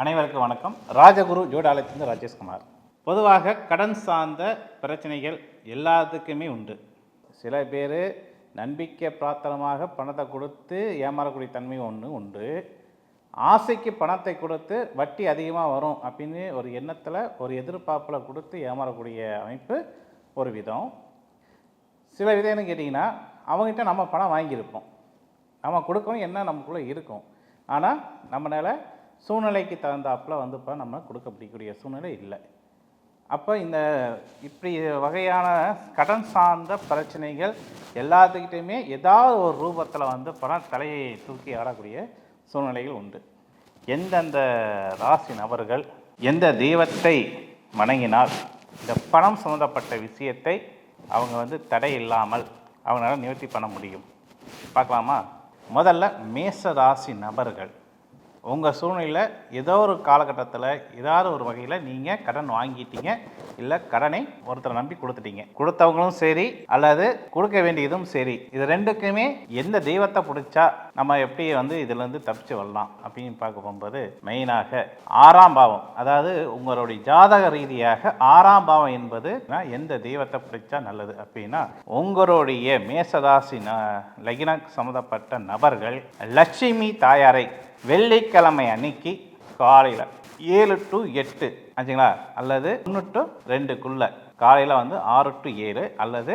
அனைவருக்கும் வணக்கம். ராஜகுரு ஜோடாலயத்திலிருந்து ராஜேஷ்குமார். பொதுவாக கடன் சார்ந்த பிரச்சனைகள் எல்லாத்துக்குமே உண்டு. சில பேர் நம்பிக்கை பிரார்த்தனமாக பணத்தை கொடுத்து ஏமாறக்கூடிய தன்மை ஒன்று உண்டு. ஆசைக்கு பணத்தை கொடுத்து வட்டி அதிகமாக வரும் அப்படின்னு ஒரு எண்ணத்தில் ஒரு எதிர்பார்ப்பில் கொடுத்து ஏமாறக்கூடிய அமைப்பு ஒரு விதம். சில விதம்னு கேட்டிங்கன்னா அவங்ககிட்ட நம்ம பணம் வாங்கியிருப்போம். நம்ம கொடுக்கணும் என்ன நமக்குள்ளே இருக்கும். ஆனால் நம்மளால் சூழ்நிலைக்கு தகுந்தாப்புல வந்து இப்போ நம்ம கொடுக்க சூழ்நிலை இல்லை. அப்போ இந்த இப்படி வகையான கடன் சார்ந்த பிரச்சனைகள் எல்லாத்துக்கிட்டையுமே ஏதாவது ஒரு ரூபத்தில் வந்து பணம் தலையை தூக்கி ஆடக்கூடிய சூழ்நிலைகள் உண்டு. எந்தெந்த ராசி நபர்கள் எந்த தெய்வத்தை வணங்கினால் இந்த பணம் சம்மந்தப்பட்ட விஷயத்தை அவங்க வந்து தடை இல்லாமல் அவங்களால நிவர்த்தி பண்ண முடியும். பார்க்கலாமா? முதல்ல மேச ராசி நபர்கள். உங்கள் சூழ்நிலையில் ஏதோ ஒரு காலகட்டத்தில் ஏதாவது ஒரு வகையில் நீங்கள் கடன் வாங்கிட்டீங்க இல்லை கடனை ஒருத்தரை நம்பி கொடுத்துட்டீங்க. கொடுத்தவங்களும் சரி அல்லது கொடுக்க வேண்டியதும் சரி. இது ரெண்டுக்குமே எந்த தெய்வத்தை பிடிச்சா நம்ம எப்படி வந்து இதுலேருந்து தப்பிச்சு வரலாம் அப்படின்னு பார்க்க போகும்போது மெயினாக ஆறாம் பாவம். அதாவது உங்களுடைய ஜாதக ரீதியாக ஆறாம் பாவம் என்பது நான் எந்த தெய்வத்தை பிடிச்சா நல்லது அப்படின்னா உங்களுடைய மேசராசி ந லக்ன சம்மந்தப்பட்ட நபர்கள் லட்சுமி தாயாரை வெள்ளிக்கிழமை அன்னைக்கு காலையில் ஏழு டு எட்டு ஆச்சுங்களா அல்லது ஒன்று டு ரெண்டுக்குள்ள. காலையில் வந்து ஆறு டு ஏழு அல்லது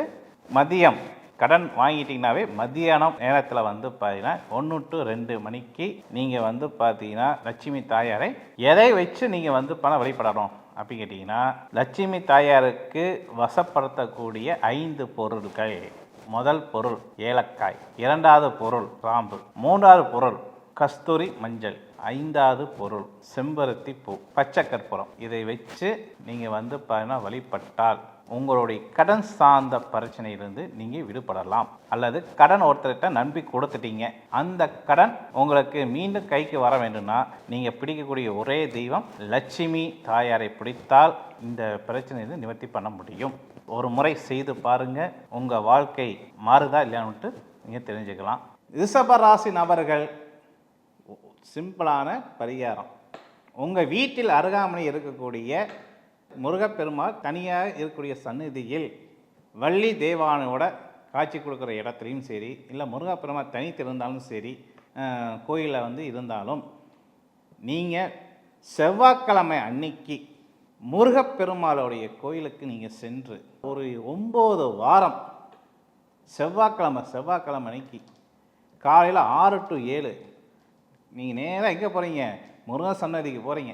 மதியம். கடன் வாங்கிட்டிங்கனாவே மத்தியானம் நேரத்தில் வந்து பார்த்தீங்கன்னா ஒன்று டு ரெண்டு மணிக்கு நீங்கள் வந்து பார்த்தீங்கன்னா லட்சுமி தாயாரை எதை வச்சு நீங்கள் வந்து பணம் வழிபடணும் அப்படி கேட்டிங்கன்னா லட்சுமி தாயாருக்கு வசப்படுத்தக்கூடிய ஐந்து பொருட்கள் முதல் பொருள் ஏலக்காய் இரண்டாவது பொருள் சாம்பு மூன்றாவது பொருள் கஸ்தூரி மஞ்சள் ஐந்தாவது பொருள் செம்பருத்தி பூ பச்சை கற்பூரம். இதை வச்சு நீங்கள் வந்து பார்த்தீங்கன்னா வழிபட்டால் உங்களுடைய கடன் சார்ந்த பிரச்சனையிலிருந்து நீங்கள் விடுபடலாம். அல்லது கடன் ஒருத்தர்கிட்ட நம்பி கொடுத்துட்டீங்க. அந்த கடன் உங்களுக்கு மீண்டும் கைக்கு வர வேண்டும்னா நீங்கள் பிடிக்கக்கூடிய ஒரே தெய்வம் லட்சுமி தாயாரை பிடித்தால் இந்த பிரச்சனையிலிருந்து நிவர்த்தி பண்ண முடியும். ஒரு முறை செய்து பாருங்கள் உங்கள் வாழ்க்கை மாறுதா இல்லையான்னுட்டு நீங்கள் தெரிஞ்சுக்கலாம். ரிஷபராசி நபர்கள் சிம்பிளான பரிகாரம். உங்கள் வீட்டில் அருகாமனை இருக்கக்கூடிய முருகப்பெருமாள் தனியாக இருக்கக்கூடிய சந்நிதியில் வள்ளி தேவானோட காட்சி கொடுக்குற இடத்துலையும் சரி இல்லை முருகப்பெருமாள் தனித்து இருந்தாலும் சரி கோயிலில் வந்து இருந்தாலும் நீங்கள் செவ்வாய்க்கிழமை அன்னைக்கு முருகப்பெருமாளுடைய கோயிலுக்கு நீங்கள் சென்று ஒரு ஒம்பது வாரம் செவ்வாய்க்கிழமை செவ்வாய்க்கிழமை அன்னைக்கு காலையில் ஆறு டு ஏழு நீங்கள் நேராக எங்கே போகிறீங்க முருகன் சன்னதிக்கு போகிறீங்க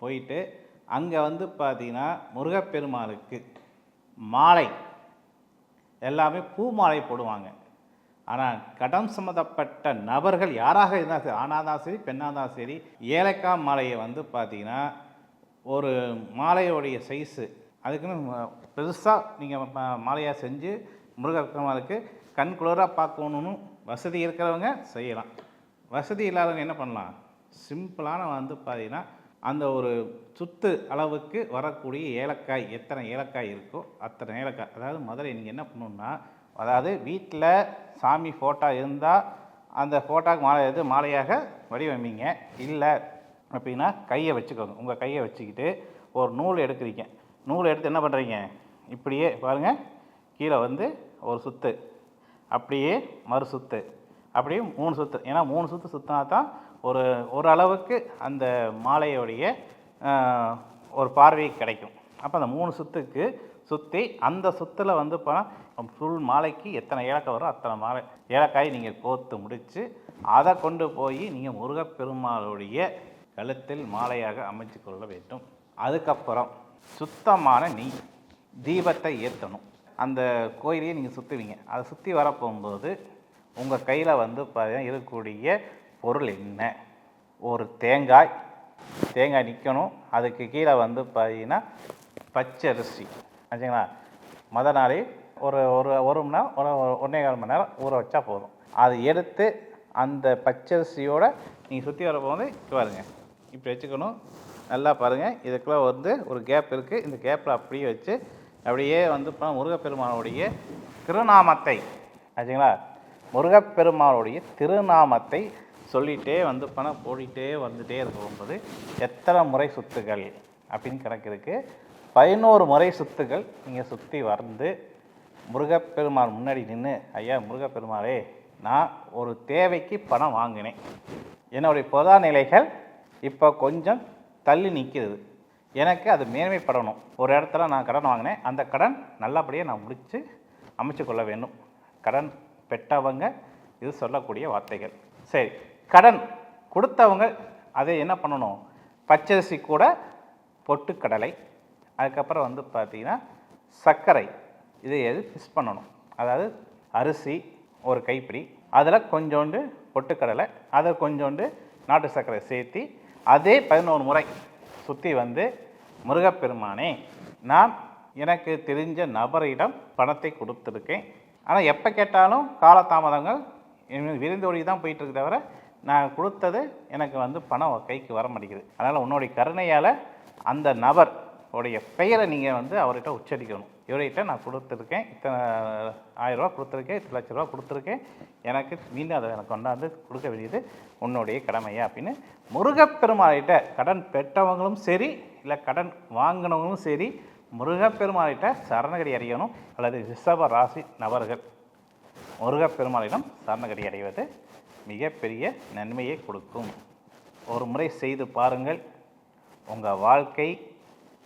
போயிட்டு அங்கே வந்து பார்த்தீங்கன்னா முருகப்பெருமாளுக்கு மாலை. எல்லாமே பூ மாலை போடுவாங்க. ஆனால் கடன் சம்மந்தப்பட்ட நபர்கள் யாராக இருந்தாலும் சரி ஆணாக தான் சரி பெண்ணாக இருந்தாலும் சரி ஏலக்காய் மாலையை வந்து பார்த்தீங்கன்னா ஒரு மாலையோடைய சைஸு அதுக்குன்னு பெருசாக நீங்கள் மாலையாக செஞ்சு முருகப்பெருமாளுக்கு கண் குளிராக பார்க்கணுன்னு வசதி இருக்கிறவங்க செய்யலாம். வசதி இல்லாதவங்க என்ன பண்ணலாம்? சிம்பிளான வந்து பார்த்தீங்கன்னா அந்த ஒரு சுத்து அளவுக்கு வரக்கூடிய ஏலக்காய் எத்தனை ஏலக்காய் இருக்கோ அத்தனை ஏலக்காய். அதாவது முதல்ல நீங்கள் என்ன பண்ணணுன்னா அதாவது வீட்டில் சாமி ஃபோட்டோ இருந்தால் அந்த ஃபோட்டோக்கு மாலை எது மாலையாக வடிவமைங்க. இல்லை அப்படின்னா கையை வச்சுக்கோங்க. உங்கள் கையை வச்சுக்கிட்டு ஒரு நூல் எடுக்கிறீங்க. நூல் எடுத்து என்ன பண்ணுறீங்க இப்படியே பாருங்கள் கீழே வந்து ஒரு சுத்து. அப்படியே மறு சுத்து அப்படியே மூணு சுற்று ஏன்னா மூணு சுற்று சுற்றினா தான் ஒரு ஒரு அளவுக்கு அந்த மாலையோடைய ஒரு பார்வை கிடைக்கும். அப்போ அந்த மூணு சுற்றுக்கு சுற்றி அந்த சுற்றில் வந்து இப்போ ஃபுல் மாலைக்கு எத்தனை ஏலக்காய் வரும் அத்தனை மாலை ஏலக்காய் நீங்கள் கோர்த்து முடித்து அதை கொண்டு போய் நீங்கள் முருகப்பெருமாளுடைய கழுத்தில் மாலையாக அமைச்சு கொள்ள வேண்டும். அதுக்கப்புறம் சுத்தமான நெய் தீபத்தை ஏற்றணும் அந்த கோயிலையே நீங்கள் சுற்றுவீங்க அதை சுற்றி வர போகும்போது உங்கள் கையில் வந்து பார்த்தீங்கன்னா இருக்கக்கூடிய பொருள் என்ன? ஒரு தேங்காய். தேங்காய் நிற்கணும் அதுக்கு கீழே வந்து பார்த்தீங்கன்னா பச்சரிசி. ஆச்சுங்களா மத நாளே ஒரு ஒரு ஒரு மணி நேரம் ஒரு ஒன்றே கால் மணி நேரம் ஊற வச்சா போதும். அதை எடுத்து அந்த பச்சரிசியோடு நீங்கள் சுற்றி வர போகும்போது பாருங்க. இப்படி வச்சுக்கணும். நல்லா பாருங்கள் இதுக்குள்ளே வந்து ஒரு கேப் இருக்குது இந்த கேப்பில் அப்படியே வச்சு அப்படியே வந்து இப்போ முருகப்பெருமானுடைய திருநாமத்தை. ஆச்சுங்களா முருகப்பெருமானுடைய திருநாமத்தை சொல்லிகிட்டே வந்து பணம் போடிட்டே வந்துட்டே இருக்கும்போது எத்தனை முறை சுத்துகள் அப்படின்னு கணக்கு இருக்குது பதினோரு முறை சுத்துகள் நீங்கள் சுற்றி வந்து முருகப்பெருமாள் முன்னாடி நின்று ஐயா முருகப்பெருமாளே நான் ஒரு தேவைக்கு பணம் வாங்கினேன். என்னுடைய பொதா நிலைகள் இப்போ கொஞ்சம் தள்ளி நிற்கிறது. எனக்கு அது மேன்மைப்படணும். ஒரு இடத்துல நான் கடன் வாங்கினேன். அந்த கடன் நல்லபடியாக நான் முடித்து அமைச்சு கொள்ள வேண்டும். கடன் பெற்றவங்க இது சொல்லக்கூடிய வார்த்தைகள். சரி கடன் கொடுத்தவங்க அதை என்ன பண்ணணும்? பச்சரிசி கூட பொட்டுக்கடலை அதுக்கப்புறம் வந்து பார்த்திங்கன்னா சர்க்கரை இதை எது மிஸ் பண்ணணும்? அதாவது அரிசி ஒரு கைப்பிடி அதில் கொஞ்சோண்டு பொட்டுக்கடலை அதை கொஞ்சோண்டு நாட்டு சர்க்கரை சேர்த்து அதே பதினோரு முறை சுற்றி வந்து முருகப்பெருமானே நான் எனக்கு தெரிஞ்ச நபரிடம் பணத்தை கொடுத்துருக்கேன். ஆனால் எப்போ கேட்டாலும் காலதாமதங்கள் இன்னும் விரைந்து ஒழி தான் போயிட்டுருக்கு தவிர நான் கொடுத்தது எனக்கு வந்து பணம் கைக்கு வர மாட்டேங்குது. அதனால் உன்னுடைய கருணையால் அந்த நபர் உடைய பெயரை நீங்கள் வந்து அவர்கிட்ட உச்சரிக்கணும். இவர்கிட்ட நான் கொடுத்துருக்கேன் இத்தனை ஆயிரம் ரூபா கொடுத்துருக்கேன் இத்தனை லட்ச ரூபா கொடுத்துருக்கேன். எனக்கு மீண்டும் அதை எனக்கு கொண்டாந்து கொடுக்க வேண்டியது உன்னுடைய கடமையா அப்படின்னு முருகப்பெருமாள்கிட்ட கடன் பெற்றவங்களும் சரி இல்லை கடன் வாங்கினவங்களும் சரி முருகப்பெருமாள்கிட்ட சரணகடி அடையணும் அல்லது ரிஷப ராசி நபர்கள். முருகப்பெருமாளிடம் சரணகடி அடைவது மிகப்பெரிய நன்மையை கொடுக்கும். ஒரு முறை செய்து பாருங்கள். உங்கள் வாழ்க்கை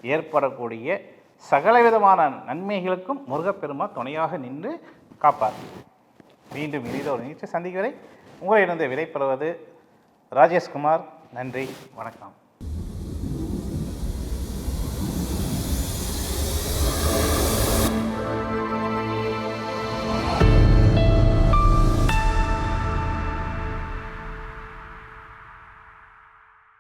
ஏற்படக்கூடிய சகலவிதமான நன்மைகளுக்கும் முருகப்பெருமாள் துணையாக நின்று காப்பார். மீண்டும் இனித ஒரு நிகழ்ச்சி சந்திக்கிறேன். உங்களிடம் விடைபெறுவது ராஜேஷ்குமார். நன்றி. வணக்கம்.